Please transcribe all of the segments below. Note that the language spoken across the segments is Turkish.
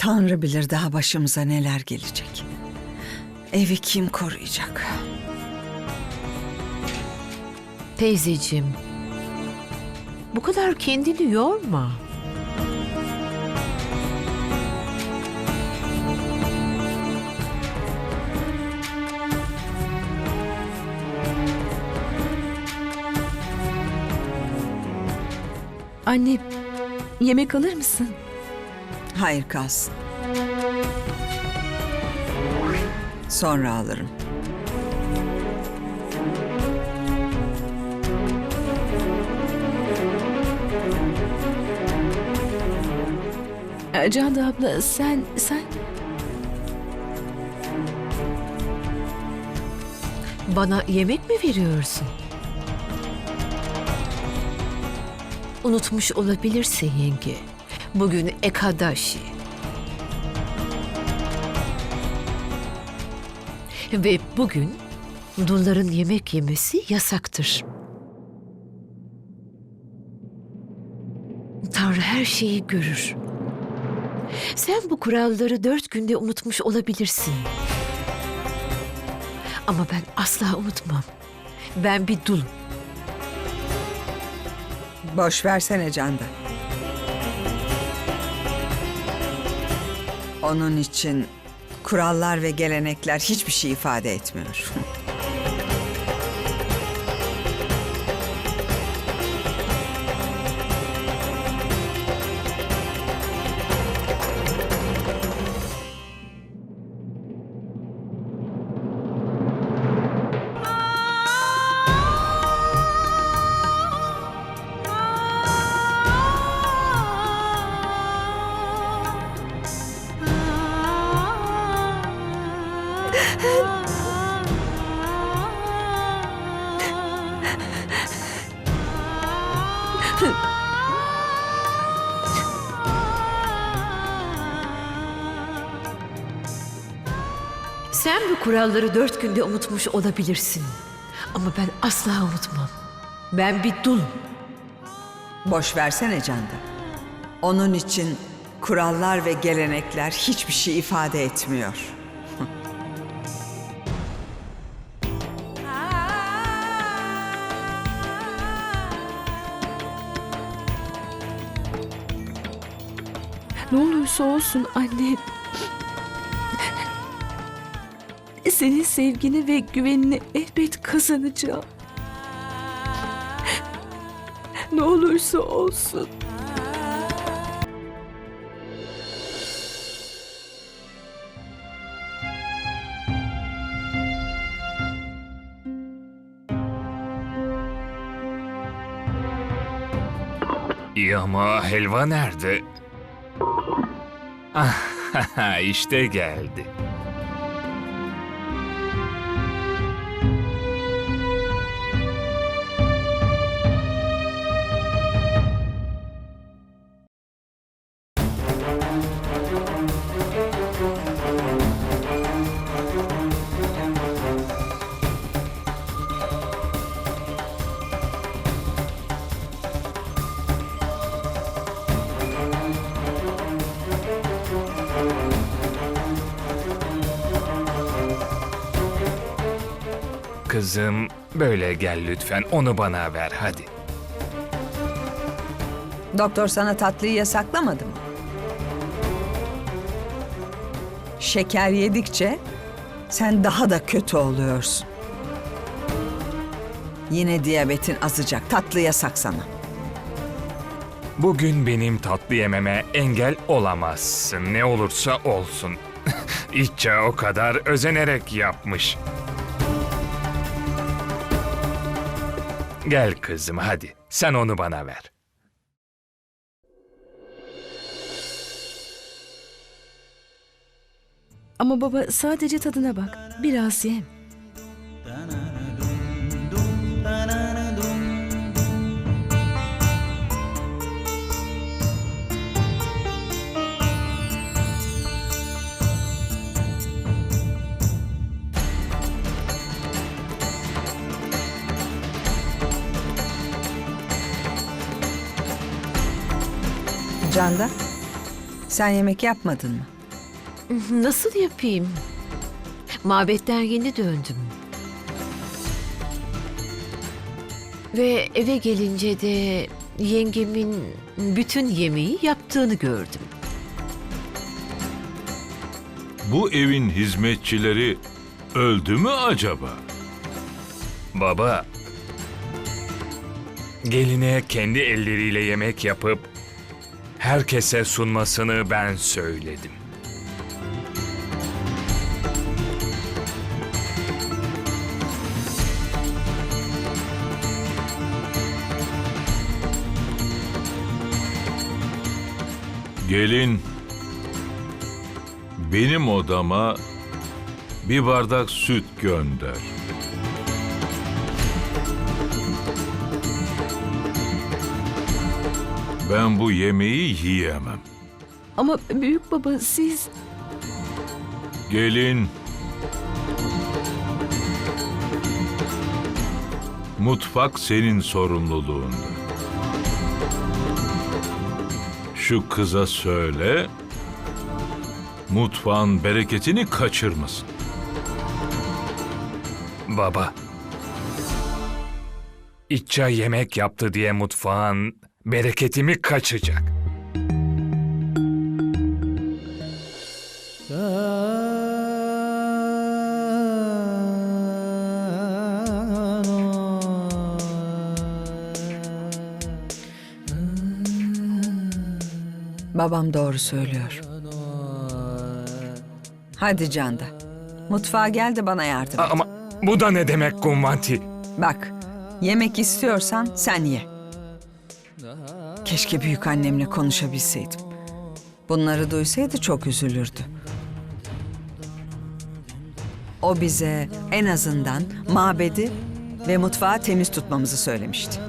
Tanrı bilir daha başımıza neler gelecek. Evi kim koruyacak? Teyzeciğim, bu kadar kendini yorma. Anne, yemek alır mısın? Hayır kalsın. Sonra alırım. Ee, Canda abla sen, sen... Bana yemek mi veriyorsun? Unutmuş olabilirsin yenge. Bugün Ekadashi. Ve bugün dulların yemek yemesi yasaktır. Tanrı her şeyi görür. Sen bu kuralları dört günde unutmuş olabilirsin. Ama ben asla unutmam. Ben bir dulum. Boş versene Canda. Onun için kurallar ve gelenekler hiçbir şey ifade etmiyor. Sen bu kuralları dört günde unutmuş olabilirsin. Ama ben asla unutmam. Ben bir dulum. Boş versene Canda. Onun için kurallar ve gelenekler hiçbir şey ifade etmiyor. Ne olursa olsun anne. Senin sevgini ve güvenini elbet kazanacağım. Ne olursa olsun. İyi ama helva nerede? Ah, işte geldi. Kızım, böyle gel lütfen. Onu bana ver hadi. Doktor sana tatlıyı yasaklamadı mı? Şeker yedikçe sen daha da kötü oluyorsun. Yine diyabetin azacak. Tatlı yasak sana. Bugün benim tatlı yememe engel olamazsın. Ne olursa olsun. İtça o kadar özenerek yapmış. Gel kızım hadi. Sen onu bana ver. Ama baba sadece tadına bak. Biraz ye. Canda, sen yemek yapmadın mı? Nasıl yapayım? Mabetten yeni döndüm. Ve eve gelince de yengemin bütün yemeği yaptığını gördüm. Bu evin hizmetçileri öldü mü acaba? Baba, geline kendi elleriyle yemek yapıp herkese sunmasını ben söyledim. Gelin benim odama bir bardak süt gönder. Ben bu yemeği yiyemem. Ama büyük baba siz... Gelin. Mutfak senin sorumluluğunda. Şu kıza söyle, mutfağın bereketini kaçırmasın. Baba, İtça yemek yaptı diye mutfağın bereketimi kaçacak. Babam doğru söylüyor. Hadi Canda. Mutfağa gel de bana yardım et. Ama bu da ne demek Kumvanti? Bak, yemek istiyorsan sen ye. Keşke büyük annemle konuşabilseydim. Bunları duysaydı çok üzülürdü. O bize en azından mabedi ve mutfağı temiz tutmamızı söylemişti.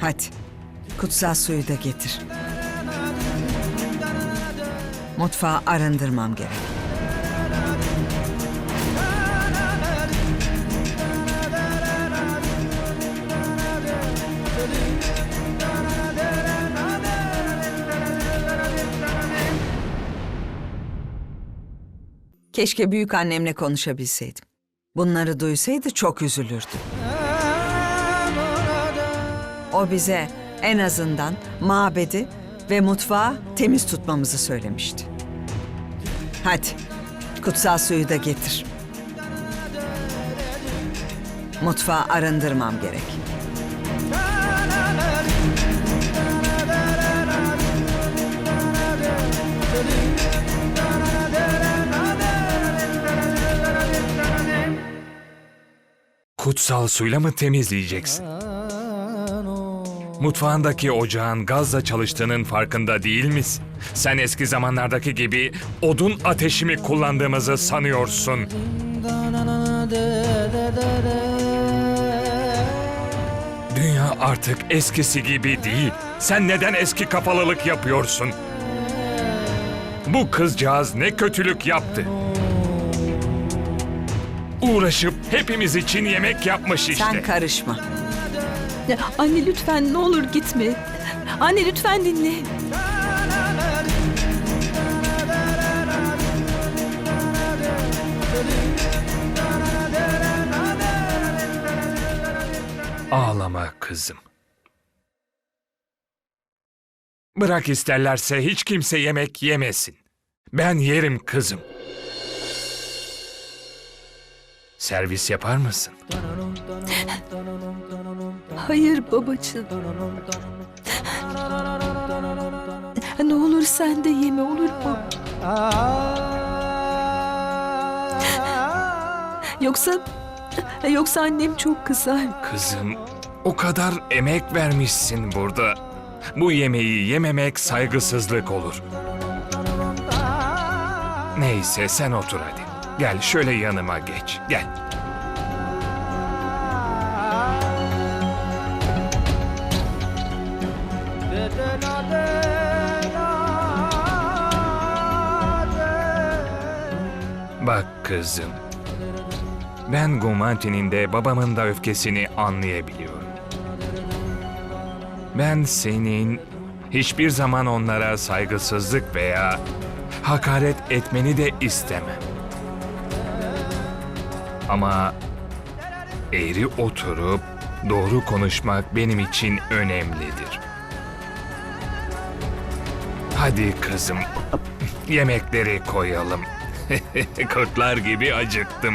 Hadi, kutsal suyu da getir. Mutfağı arındırmam gerek. Keşke büyük annemle konuşabilseydim. Bunları duysaydı çok üzülürdü. O bize en azından mabedi ve mutfağı temiz tutmamızı söylemişti. Hadi, kutsal suyu da getir. Mutfağı arındırmam gerek. Kutsal suyla mı temizleyeceksin? Mutfağındaki ocağın gazla çalıştığının farkında değil misin? Sen eski zamanlardaki gibi odun ateşimi kullandığımızı sanıyorsun. Dünya artık eskisi gibi değil. Sen neden eski kafalılık yapıyorsun? Bu kızcağız ne kötülük yaptı? Uğraşıp hepimiz için yemek yapmış işte. Sen karışma. Ya, Anne lütfen ne olur gitme. Anne lütfen dinle. Ağlama kızım. Bırak isterlerse hiç kimse yemek yemesin. Ben yerim kızım. Servis yapar mısın? Hayır babacığım. Ne olur sen de yeme olur mu? Yoksa yoksa annem çok kızar. Kızım, o kadar emek vermişsin burada. Bu yemeği yememek saygısızlık olur. Neyse sen otur hadi. Gel şöyle yanıma geç. Gel. Bak kızım. Ben Gumanti'nin de babamın da öfkesini anlayabiliyorum. Ben senin hiçbir zaman onlara saygısızlık veya Hakaret etmeni de istemem. Ama eğri oturup doğru konuşmak benim için önemlidir. Hadi kızım, yemekleri koyalım. Kurtlar gibi acıktım.